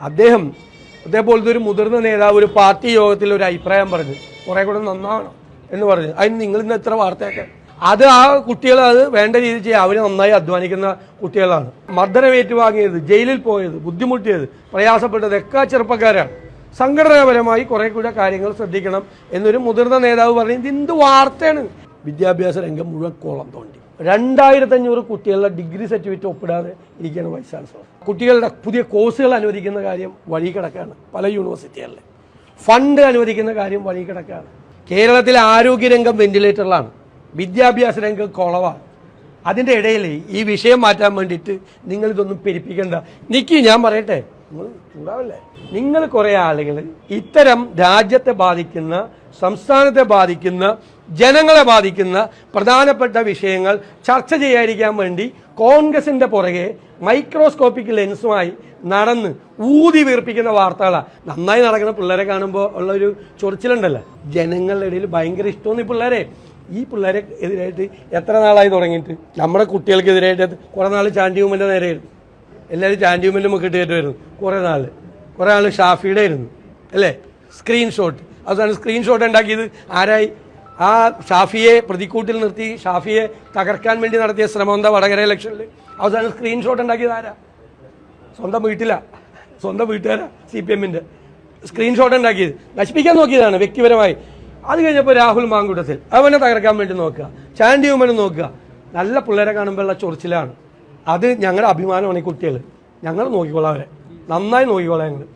അദ്ദേഹം അതേപോലത്തെ ഒരു മുതിർന്ന നേതാവ് ഒരു പാർട്ടി യോഗത്തിൽ ഒരു അഭിപ്രായം പറഞ്ഞു. കുറെ കൂടെ നന്നാവണം എന്ന് പറഞ്ഞു. അതിന് നിങ്ങൾ ഇന്ന് എത്ര വാർത്തയൊക്കെ? അത് ആ കുട്ടികൾ അത് വേണ്ട രീതിയിൽ ചെയ്യുക അവർ നന്നായി അധ്വാനിക്കുന്ന കുട്ടികളാണ്. മർദ്ദനം ഏറ്റുവാങ്ങിയത് ജയിലിൽ പോയത് ബുദ്ധിമുട്ടിയത് പ്രയാസപ്പെട്ടത് ഒക്കെ ചെറുപ്പക്കാരാണ്. സംഘടനാപരമായി കുറെ കൂടെ കാര്യങ്ങൾ ശ്രദ്ധിക്കണം എന്നൊരു മുതിർന്ന നേതാവ് പറഞ്ഞു ഇത് എന്ത് വാർത്തയാണ്? വിദ്യാഭ്യാസ രംഗം മുഴുവൻ കോളം തോണ്ടി. രണ്ടായിരത്തഞ്ഞൂറ് കുട്ടികളുടെ ഡിഗ്രി സർട്ടിഫിക്കറ്റ് ഒപ്പിടാതെ ഇരിക്കുകയാണ് വൈസ് ചാൻസലർ കുട്ടികളുടെ പുതിയ കോഴ്സുകൾ അനുവദിക്കുന്ന കാര്യം വഴി കിടക്കാണ് പല യൂണിവേഴ്സിറ്റികളിലെ. ഫണ്ട് അനുവദിക്കുന്ന കാര്യം വഴി കിടക്കാണ്. കേരളത്തിലെ ആരോഗ്യരംഗം വെന്റിലേറ്ററിലാണ് വിദ്യാഭ്യാസ രംഗം കുളവാണ് അതിന്റെ ഇടയിൽ ഈ വിഷയം മാറ്റാൻ വേണ്ടിയിട്ട് നിങ്ങളിതൊന്നും പെരുപ്പിക്കേണ്ട. നിൽക്കി ഞാൻ പറയട്ടെ? ചൂടാവല്ലേ നിങ്ങൾ കുറേ ആളുകൾ ഇത്തരം രാജ്യത്തെ ബാധിക്കുന്ന സംസ്ഥാനത്തെ ബാധിക്കുന്ന ജനങ്ങളെ ബാധിക്കുന്ന പ്രധാനപ്പെട്ട വിഷയങ്ങൾ ചർച്ച ചെയ്യാതിരിക്കാൻ വേണ്ടി കോൺഗ്രസിന്റെ പുറകെ മൈക്രോസ്കോപ്പിക് ലെൻസുമായി നടന്ന് ഊതി വീർപ്പിക്കുന്ന വാർത്തകളാണ് നന്നായി നടക്കുന്ന പിള്ളേരെ കാണുമ്പോൾ ഉള്ള ഒരു ചൊറിച്ചിലുണ്ടല്ലോ. ജനങ്ങളുടെ ഇടയിൽ ഭയങ്കര ഇഷ്ടമാണ് ഈ പിള്ളേരെ. ഈ പിള്ളേരെ എതിരായിട്ട് എത്ര നാളായി തുടങ്ങിയിട്ട്? നമ്മുടെ കുട്ടികൾക്കെതിരായിട്ട് കുറേ നാൾ ചാൻഡിയൂമന്റെ നേരെയായിരുന്നു എല്ലാവരും ചാൻഡിയൂമന്റെ മുക്കിട്ട് കയറ്റുമായിരുന്നു. കുറേ നാൾ കുറേ നാൾ ഷാഫിയുടെ ആയിരുന്നു. അല്ലേ? സ്ക്രീൻഷോട്ട് അവസാനം സ്ക്രീൻഷോട്ട് ഉണ്ടാക്കിയത്. ആരായി? ആ ഷാഫിയെ പ്രതിക്കൂട്ടിൽ നിർത്തി ഷാഫിയെ തകർക്കാൻ വേണ്ടി നടത്തിയ ശ്രമം എന്താ വടകര ഇലക്ഷനിൽ അവസാനം സ്ക്രീൻഷോട്ട് ഉണ്ടാക്കിയത് ആരാ? സ്വന്തം വീട്ടിലാ. സ്വന്തം വീട്ടുകാരാ സി പി എമ്മിന്റെ സ്ക്രീൻഷോട്ട് ഉണ്ടാക്കിയത്. നശിപ്പിക്കാൻ നോക്കിയതാണ് വ്യക്തിപരമായി. അത് കഴിഞ്ഞപ്പോൾ രാഹുൽ മാങ്കൂട്ടത്തിൽ. അവനെ തകർക്കാൻ വേണ്ടി നോക്കുക. ചാൻഡി ഉമ്മനെ നോക്കുക. നല്ല പിള്ളേരെ കാണുമ്പോഴുള്ള ചൊറിച്ചിലാണ്. അത് ഞങ്ങളുടെ അഭിമാനമാണ് ഈ കുട്ടികൾ ഞങ്ങൾ നോക്കിക്കോളാം അവരെ. നന്നായി നോക്കിക്കോളാം ഞങ്ങൾ